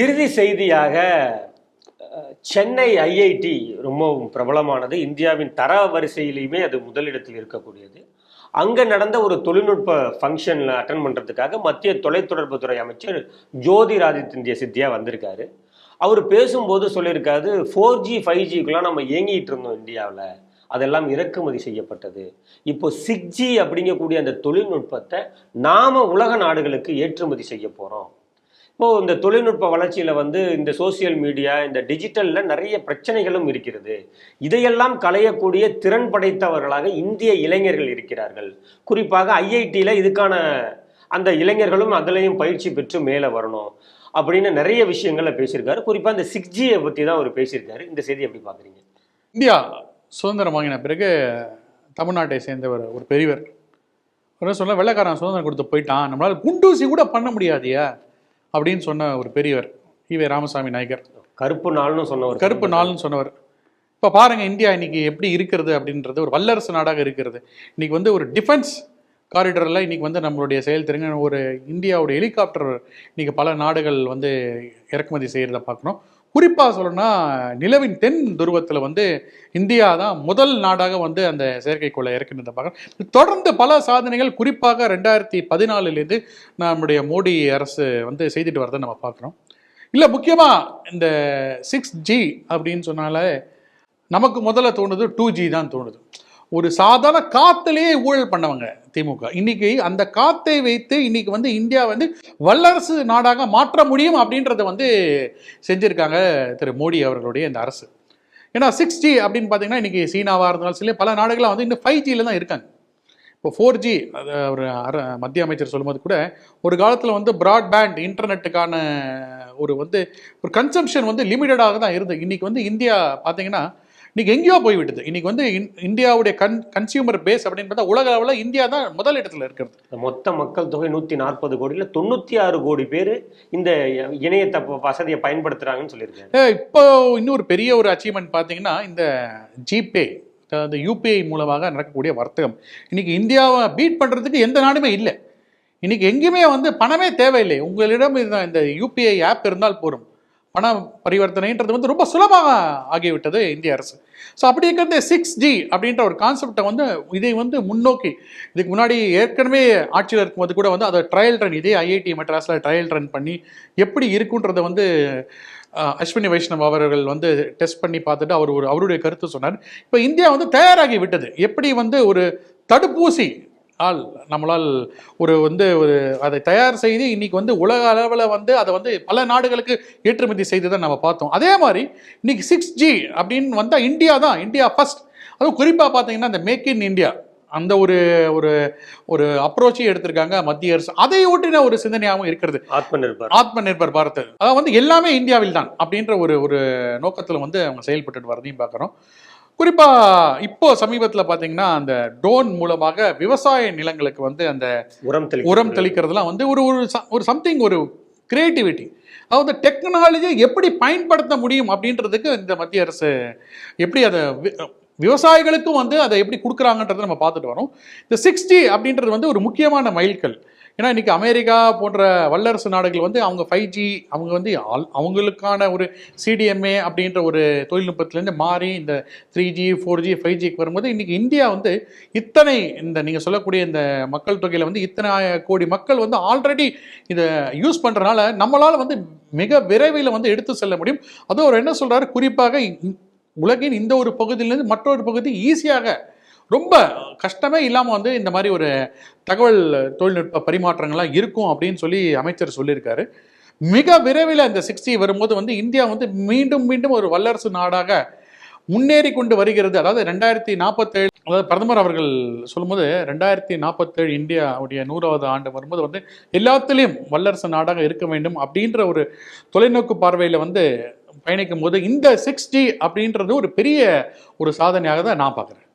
இறுதி செய்தியாக சென்னை ஐஐடி ரொம்பவும் பிரபலமானது. இந்தியாவின் தர வரிசையிலையுமே அது முதலிடத்தில் இருக்கக்கூடியது. அங்கே நடந்த ஒரு தொழில்நுட்ப ஃபங்க்ஷனில் அட்டன் பண்ணுறதுக்காக மத்திய தொலைத்தொடர்புத்துறை அமைச்சர் ஜோதிராதித்ய சித்தியா வந்திருக்காரு. அவர் பேசும்போது சொல்லியிருக்காரு ஃபோர் ஜி ஃபைவ் ஜிக்குலாம் நம்ம இயங்கிட்டு இருந்தோம் இந்தியாவில். அதெல்லாம் இறக்குமதி செய்யப்பட்டது. இப்போ சிக்ஸ் ஜி அப்படிங்கக்கூடிய அந்த தொழில்நுட்பத்தை நாம உலக நாடுகளுக்கு ஏற்றுமதி செய்ய போகிறோம் இப்போது இந்த தொழில்நுட்ப வளர்ச்சியில் வந்து இந்த சோசியல் மீடியா இந்த டிஜிட்டலில் நிறைய பிரச்சனைகளும் இருக்கிறது. இதையெல்லாம் களையக்கூடிய திறன் படைத்தவர்களாக இந்திய இளைஞர்கள் இருக்கிறார்கள். குறிப்பாக ஐஐடியில் இதுக்கான அந்த இளைஞர்களும் அதுலேயும் பயிற்சி பெற்று மேலே வரணும் அப்படின்னு நிறைய விஷயங்களை பேசியிருக்காரு. குறிப்பாக இந்த சிக்ஸ் ஜியை பற்றி தான் அவர் பேசியிருக்காரு. இந்த செய்தி எப்படி பார்க்குறீங்க? இந்தியா சுதந்திரம் வாங்கின பிறகு தமிழ்நாட்டை சேர்ந்தவர் ஒரு பெரியவர். சொன்னால் சொல்ல வெள்ளைக்காரன் சுதந்திரம் கொடுத்து போயிட்டான். நம்மளால் குண்டூசி கூட பண்ண முடியாதியா அப்படின்னு சொன்ன ஒரு பெரியவர் ஈவே ராமசாமி நாயக்கர். கருப்பு நாள்னு சொன்ன ஒரு கருப்பு நாள்னு சொன்னவர். இப்போ பாருங்க இந்தியா இன்னைக்கு எப்படி இருக்கிறது அப்படின்றது ஒரு வல்லரசு நாடாக இருக்கிறது. இன்னைக்கு வந்து ஒரு டிஃபென்ஸ் காரிடரில் இன்னைக்கு வந்து நம்மளுடைய செயல்திறன் ஒரு இந்தியாவுடைய ஹெலிகாப்டர் இன்னைக்கு பல நாடுகள் வந்து இறக்குமதி செய்கிறத பார்க்கணும். குறிப்பாக சொல்லணும்னா நிலவின் தென் துருவத்தில் வந்து இந்தியா தான் முதல் நாடாக வந்து அந்த செயற்கைக்கோளை இறக்குனதை பார்க்குறோம் தொடர்ந்து பல சாதனைகள் குறிப்பாக ரெண்டாயிரத்தி பதினாலுலேருந்து நம்முடைய மோடி அரசு வந்து செய்துட்டு வரதை நம்ம பார்க்குறோம். இல்லை முக்கியமாக இந்த சிக்ஸ் ஜி அப்படின்னு சொன்னாலே நமக்கு முதல்ல தோணுது டூ ஜி தான் தோணுது. ஒரு சாதாரண காத்துலேயே ஊழல் பண்ணவங்க திமுக. இன்னைக்கு அந்த காத்தை வைத்து இன்னைக்கு வந்து இந்தியா வந்து வல்லரசு நாடாக மாற்ற முடியும் அப்படின்றத வந்து செஞ்சிருக்காங்க திரு மோடி அவர்களுடைய இந்த அரசு. ஏன்னா சிக்ஸ் ஜி அப்படின்னு பார்த்தீங்கன்னா இன்றைக்கி சீனாவாக இருந்தாலும் சரி பல நாடுகளாக வந்து இன்னும் ஃபைவ் ஜியில் தான் இருக்காங்க. இப்போ ஃபோர் ஜி ஒரு மத்திய அமைச்சர் சொல்லும்போது கூட ஒரு காலத்தில் வந்து பிராட்பேண்ட் இன்டர்நெட்டுக்கான ஒரு வந்து ஒரு கன்சம்ஷன் வந்து லிமிட்டடாக தான் இருந்தது. இன்றைக்கி வந்து இந்தியா பார்த்தீங்கன்னா இன்னைக்கு எங்கேயோ போய்விட்டது இன்னைக்கு வந்து இந்- இந்தியாவுடைய கன் கன்சியூமர் பேஸ் அப்படின்னு பார்த்தா உலக அளவில் இந்தியா தான் முதல் இடத்துல இருக்கிறது. மொத்த மக்கள் தொகை நூற்றி நாற்பது கோடியில் தொண்ணூற்றி ஆறு கோடி பேர் இந்த இணையத்தை வசதியை பயன்படுத்துகிறாங்கன்னு சொல்லியிருக்காரு ஏ, இப்போ இன்னொரு பெரிய ஒரு அச்சீவ்மெண்ட் பார்த்தீங்கன்னா இந்த ஜிபே அதாவது யூபிஐ மூலமாக நடக்கக்கூடிய வர்த்தகம். இன்னைக்கு இந்தியாவை பீட் பண்ணுறதுக்கு எந்த நாடுமே இல்லை. இன்னைக்கு எங்கேயுமே வந்து பணமே தேவையில்லை. உங்களிடம் இந்த யூபிஐ ஆப் இருந்தால் போதும். பண பரிவர்த்தனைன்றது வந்து ரொம்ப சுலபமாக ஆகிவிட்டது இந்திய அரசு. ஸோ அப்படி இருக்கிறது சிக்ஸ் ஜி அப்படின்ற ஒரு கான்செப்டை வந்து இதை வந்து முன்னோக்கி இதுக்கு முன்னாடி ஏற்கனவே ஆட்சியில் இருக்கும்போது கூட வந்து அதை ட்ரையல் ரன் இதே ஐஐடி மெட்ராஸில் ட்ரையல் ரன் பண்ணி எப்படி இருக்குன்றதை வந்து அஸ்வினி வைஷ்ணவ் அவர்கள் வந்து டெஸ்ட் பண்ணி பார்த்துட்டு அவர் ஒரு அவருடைய கருத்து சொன்னார். இப்போ இந்தியா வந்து தயாராகி விட்டது. எப்படி வந்து ஒரு தடுப்பூசி ஆள் நம்மளால் ஒரு வந்து ஒரு அதை தயார் செய்து இன்னைக்கு வந்து உலக அளவில் வந்து அதை வந்து பல நாடுகளுக்கு ஏற்றுமதி செய்ததை நம்ம பார்த்தோம். அதே மாதிரி இன்னைக்கு சிக்ஸ் ஜி அப்படின்னு வந்தால் இந்தியா தான் இந்தியா ஃபர்ஸ்ட் அதுவும் குறிப்பாக பார்த்தீங்கன்னா இந்த மேக் இன் இந்தியா அந்த ஒரு ஒரு ஒரு அப்ரோச்சையும் எடுத்திருக்காங்க மத்திய அரசு. அதை ஒட்டின ஒரு சிந்தனையாகவும் இருக்கிறது. ஆத்ம நிர்பர் ஆத்ம நிர்பர் பாரத். அதாவது வந்து எல்லாமே இந்தியாவில் தான் அப்படின்ற ஒரு ஒரு நோக்கத்தில் வந்து அவங்க செயல்பட்டு வரதையும் பார்க்குறோம். குறிப்பாக இப்போ சமீபத்தில் பார்த்தீங்கன்னா அந்த ட்ரோன் மூலமாக விவசாய நிலங்களுக்கு வந்து அந்த உரம் தெளி உரம் தெளிக்கிறதுலாம் வந்து ஒரு ஒரு சம்திங் ஒரு கிரியேட்டிவிட்டி அதாவது டெக்னாலஜியை எப்படி பயன்படுத்த முடியும் அப்படின்றதுக்கு இந்த மத்திய அரசு எப்படி அதை வி- விவசாயிகளுக்கும் வந்து அதை எப்படி கொடுக்குறாங்கன்றதை நம்ம பார்த்துட்டு வரோம். இந்த சிக்ஸ்டி அப்படின்றது வந்து ஒரு முக்கியமான மைல்கல். ஏன்னா இன்றைக்கி அமெரிக்கா போன்ற வல்லரசு நாடுகள் வந்து அவங்க ஃபைவ் ஜி அவங்க வந்து ஆல்- அவங்களுக்கான ஒரு சிடிஎம்ஏ அப்படின்ற ஒரு தொழில்நுட்பத்திலேருந்து மாறி இந்த three G four G five ஜிக்கு வரும்போது இன்றைக்கி இந்தியா வந்து இத்தனை இந்த நீங்கள் சொல்லக்கூடிய இந்த மக்கள் தொகையில் வந்து இத்தனை கோடி மக்கள் வந்து ஆல்ரெடி இதை யூஸ் பண்ணுறனால நம்மளால் வந்து மிக விரைவில் வந்து எடுத்து செல்ல முடியும். அதுவும் அவர் என்ன சொல்கிறாரு குறிப்பாக உலகின் இந்த ஒரு பகுதியிலேருந்து மற்றொரு பகுதி ஈஸியாக ரொம்ப கஷ்டமே இல்லாமல் வந்து இந்த மாதிரி ஒரு தகவல் தொழில்நுட்ப பரிமாற்றங்கள்லாம் இருக்கும் அப்படின்னு சொல்லி அமைச்சர் சொல்லியிருக்காரு. மிக விரைவில் இந்த சிக்ஸ்டி வரும்போது வந்து இந்தியா வந்து மீண்டும் மீண்டும் ஒரு வல்லரசு நாடாக முன்னேறி கொண்டு வருகிறது. அதாவது ரெண்டாயிரத்தி நாற்பத்தேழு அதாவது பிரதமர் அவர்கள் சொல்லும்போது ரெண்டாயிரத்தி நாற்பத்தேழு இந்தியாவுடைய நூறாவது ஆண்டு வரும்போது வந்து எல்லாத்துலேயும் வல்லரசு நாடாக இருக்க வேண்டும் அப்படின்ற ஒரு தொலைநோக்கு பார்வையில் வந்து பயணிக்கும் போது இந்த சிக்ஸ் ஜி அப்படின்றது ஒரு பெரிய ஒரு சாதனையாக தான் நான் பார்க்குறேன்.